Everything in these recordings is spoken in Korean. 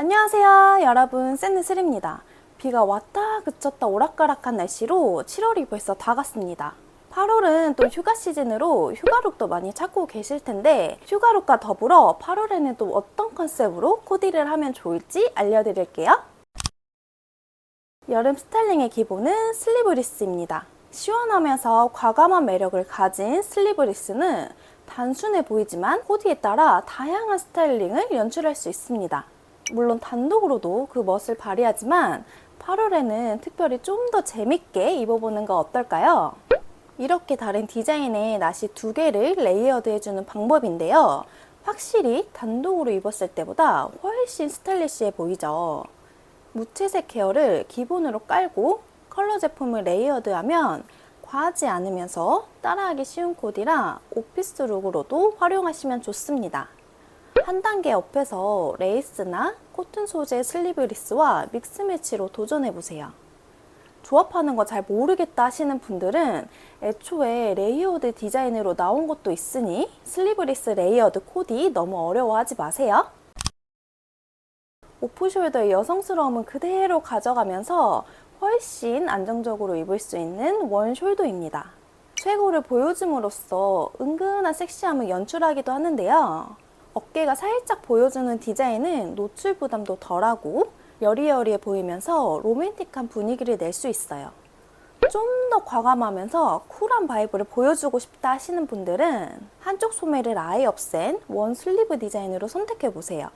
안녕하세요 여러분. 샌드슬입니다. 비가 왔다 그쳤다 오락가락한 날씨로 7월이 벌써 다 갔습니다. 8월은 또 휴가 시즌으로 휴가룩도 많이 찾고 계실 텐데 휴가룩과 더불어 8월에는 또 어떤 컨셉으로 코디를 하면 좋을지 알려드릴게요. 여름 스타일링의 기본은 슬리브리스입니다. 시원하면서 과감한 매력을 가진 슬리브리스는 단순해 보이지만 코디에 따라 다양한 스타일링을 연출할 수 있습니다. 물론 단독으로도 그 멋을 발휘하지만 8월에는 특별히 좀 더 재밌게 입어보는 거 어떨까요? 이렇게 다른 디자인의 나시 두 개를 레이어드 해주는 방법인데요. 확실히 단독으로 입었을 때보다 훨씬 스타일리시해 보이죠. 무채색 케어를 기본으로 깔고 컬러 제품을 레이어드하면 과하지 않으면서 따라하기 쉬운 코디라 오피스 룩으로도 활용하시면 좋습니다. 한 단계 업해서 레이스나 코튼 소재 슬리브리스와 믹스 매치로 도전해 보세요. 조합하는 거 잘 모르겠다 하시는 분들은 애초에 레이어드 디자인으로 나온 것도 있으니 슬리브리스 레이어드 코디 너무 어려워하지 마세요. 오프숄더의 여성스러움은 그대로 가져가면서 훨씬 안정적으로 입을 수 있는 원숄더입니다. 최고를 보여줌으로써 은근한 섹시함을 연출하기도 하는데요. 어깨가 살짝 보여주는 디자인은 노출 부담도 덜하고 여리여리해 보이면서 로맨틱한 분위기를 낼 수 있어요. 좀 더 과감하면서 쿨한 바이브를 보여주고 싶다 하시는 분들은 한쪽 소매를 아예 없앤 원 슬리브 디자인으로 선택해 보세요.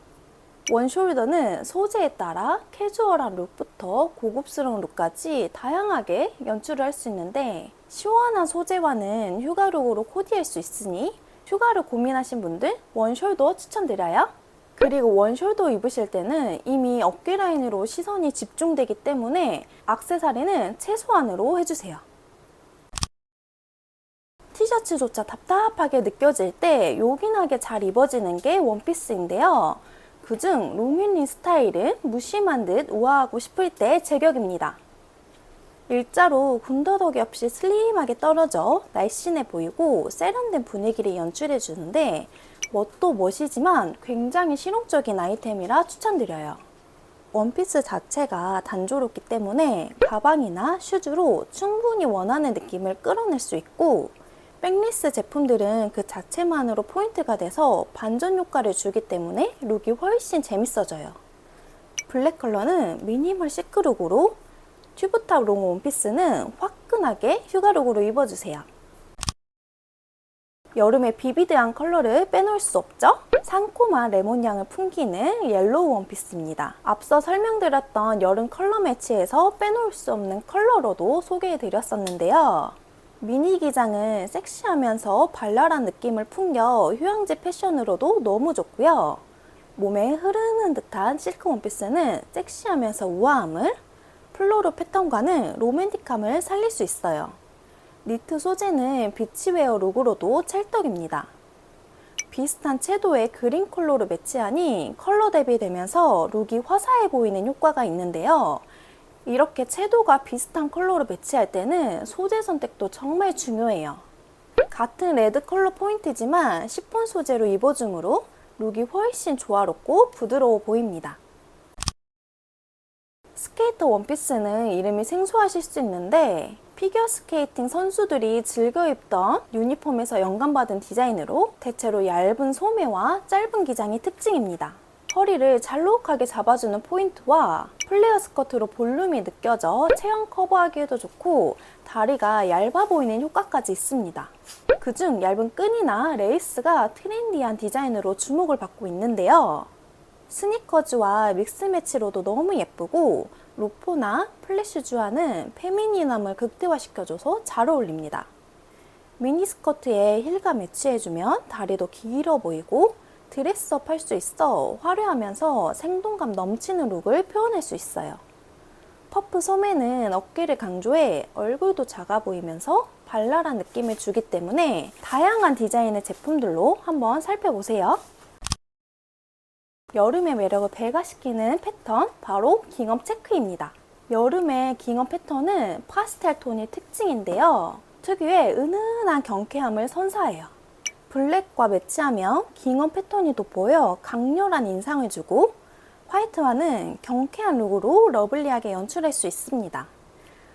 원 숄더는 소재에 따라 캐주얼한 룩부터 고급스러운 룩까지 다양하게 연출을 할 수 있는데 시원한 소재와는 휴가 룩으로 코디할 수 있으니 휴가를 고민하신 분들 원숄더 추천드려요. 그리고 원숄더 입으실 때는 이미 어깨 라인으로 시선이 집중되기 때문에 악세사리는 최소한으로 해주세요. 티셔츠조차 답답하게 느껴질 때 요긴하게 잘 입어지는 게 원피스인데요. 그중 로밀린 스타일은 무심한 듯 우아하고 싶을 때 제격입니다. 일자로 군더더기 없이 슬림하게 떨어져 날씬해 보이고 세련된 분위기를 연출해 주는데 멋도 멋이지만 굉장히 실용적인 아이템이라 추천드려요. 원피스 자체가 단조롭기 때문에 가방이나 슈즈로 충분히 원하는 느낌을 끌어낼 수 있고 백리스 제품들은 그 자체만으로 포인트가 돼서 반전 효과를 주기 때문에 룩이 훨씬 재밌어져요. 블랙 컬러는 미니멀 시크룩으로 튜브탑 롱 원피스는 화끈하게 휴가룩으로 입어주세요. 여름에 비비드한 컬러를 빼놓을 수 없죠? 상콤한 레몬향을 풍기는 옐로우 원피스입니다. 앞서 설명드렸던 여름 컬러 매치에서 빼놓을 수 없는 컬러로도 소개해드렸었는데요. 미니 기장은 섹시하면서 발랄한 느낌을 풍겨 휴양지 패션으로도 너무 좋고요. 몸에 흐르는 듯한 실크 원피스는 섹시하면서 우아함을, 플로로 패턴과는 로맨틱함을 살릴 수 있어요. 니트 소재는 비치웨어 룩으로도 찰떡입니다. 비슷한 채도의 그린 컬러로 매치하니 컬러 대비되면서 룩이 화사해 보이는 효과가 있는데요. 이렇게 채도가 비슷한 컬러로 매치할 때는 소재 선택도 정말 중요해요. 같은 레드 컬러 포인트지만 시폰 소재로 입어줌으로 룩이 훨씬 조화롭고 부드러워 보입니다. 스케이터 원피스는 이름이 생소하실 수 있는데 피겨 스케이팅 선수들이 즐겨 입던 유니폼에서 영감받은 디자인으로 대체로 얇은 소매와 짧은 기장이 특징입니다. 허리를 잘록하게 잡아주는 포인트와 플레어 스커트로 볼륨이 느껴져 체형 커버하기에도 좋고 다리가 얇아 보이는 효과까지 있습니다. 그중 얇은 끈이나 레이스가 트렌디한 디자인으로 주목을 받고 있는데요. 스니커즈와 믹스 매치로도 너무 예쁘고 로포나 플래시주와는 페미니남을 극대화시켜줘서 잘 어울립니다. 미니스커트에 힐과 매치해주면 다리도 길어 보이고 드레스업 할 수 있어 화려하면서 생동감 넘치는 룩을 표현할 수 있어요. 퍼프 소매는 어깨를 강조해 얼굴도 작아 보이면서 발랄한 느낌을 주기 때문에 다양한 디자인의 제품들로 한번 살펴보세요. 여름의 매력을 배가시키는 패턴 바로 깅업 체크입니다. 여름의 깅업 패턴은 파스텔 톤이 특징인데요. 특유의 은은한 경쾌함을 선사해요. 블랙과 매치하면 깅업 패턴이 돋보여 강렬한 인상을 주고 화이트와는 경쾌한 룩으로 러블리하게 연출할 수 있습니다.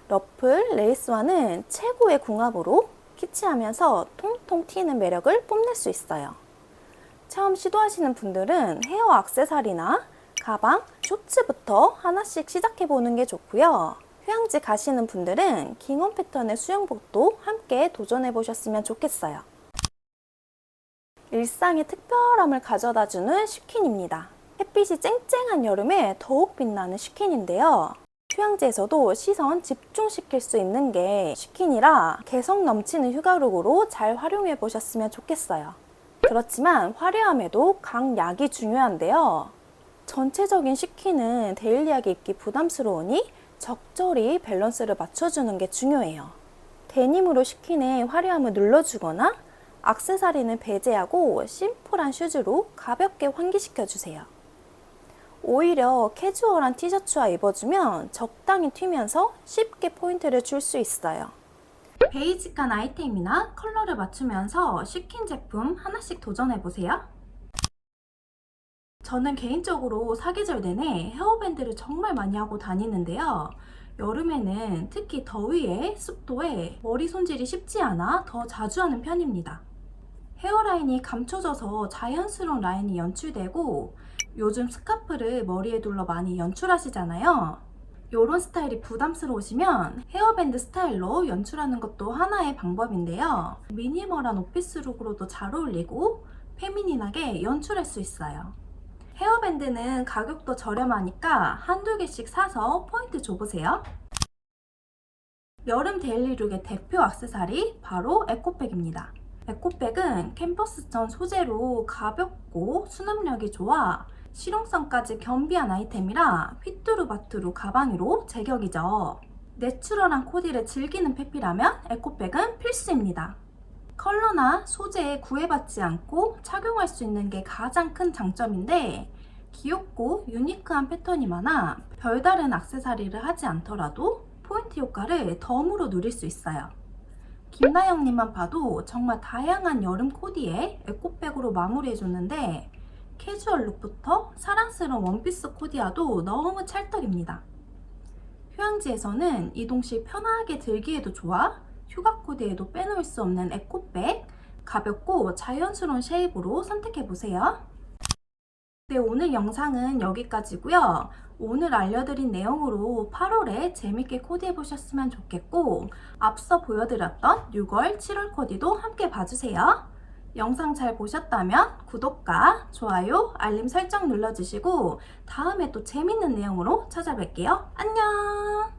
러플, 레이스와는 최고의 궁합으로 키치하면서 통통 튀는 매력을 뽐낼 수 있어요. 처음 시도하시는 분들은 헤어 액세서리나 가방, 쇼츠부터 하나씩 시작해보는 게 좋고요. 휴양지 가시는 분들은 킹원 패턴의 수영복도 함께 도전해보셨으면 좋겠어요. 일상의 특별함을 가져다주는 쉬킨입니다. 햇빛이 쨍쨍한 여름에 더욱 빛나는 쉬킨인데요. 휴양지에서도 시선 집중시킬 수 있는 게 쉬킨이라 개성 넘치는 휴가룩으로 잘 활용해 보셨으면 좋겠어요. 그렇지만 화려함에도 강약이 중요한데요. 전체적인 쉬킨은 데일리하게 입기 부담스러우니 적절히 밸런스를 맞춰주는 게 중요해요. 데님으로 쉬킨의 화려함을 눌러주거나 악세사리는 배제하고 심플한 슈즈로 가볍게 환기시켜주세요. 오히려 캐주얼한 티셔츠와 입어주면 적당히 튀면서 쉽게 포인트를 줄 수 있어요. 베이직한 아이템이나 컬러를 맞추면서 쉬킨 제품 하나씩 도전해보세요. 저는 개인적으로 사계절 내내 헤어밴드를 정말 많이 하고 다니는데요. 여름에는 특히 더위에 습도에 머리 손질이 쉽지 않아 더 자주 하는 편입니다. 헤어라인이 감춰져서 자연스러운 라인이 연출되고 요즘 스카프를 머리에 둘러 많이 연출하시잖아요. 이런 스타일이 부담스러우시면 헤어밴드 스타일로 연출하는 것도 하나의 방법인데요. 미니멀한 오피스룩으로도 잘 어울리고 페미닌하게 연출할 수 있어요. 헤어밴드는 가격도 저렴하니까 한두 개씩 사서 포인트 줘보세요. 여름 데일리룩의 대표 액세서리 바로 에코백입니다. 에코백은 캠퍼스천 소재로 가볍고 수납력이 좋아 실용성까지 겸비한 아이템이라 휘뚜루마뚜루 가방으로 제격이죠. 내추럴한 코디를 즐기는 페피라면 에코백은 필수입니다. 컬러나 소재에 구애받지 않고 착용할 수 있는 게 가장 큰 장점인데 귀엽고 유니크한 패턴이 많아 별다른 액세서리를 하지 않더라도 포인트 효과를 덤으로 누릴 수 있어요. 김나영님만 봐도 정말 다양한 여름 코디에 에코백으로 마무리해줬는데 캐주얼 룩부터 사랑스러운 원피스 코디와도 너무 찰떡입니다. 휴양지에서는 이동 시 편하게 들기에도 좋아 휴가 코디에도 빼놓을 수 없는 에코백 가볍고 자연스러운 쉐입으로 선택해보세요. 네, 오늘 영상은 여기까지고요. 오늘 알려드린 내용으로 8월에 재밌게 코디해보셨으면 좋겠고 앞서 보여드렸던 6월, 7월 코디도 함께 봐주세요. 영상 잘 보셨다면 구독과 좋아요, 알림 설정 눌러주시고 다음에 또 재밌는 내용으로 찾아뵐게요. 안녕!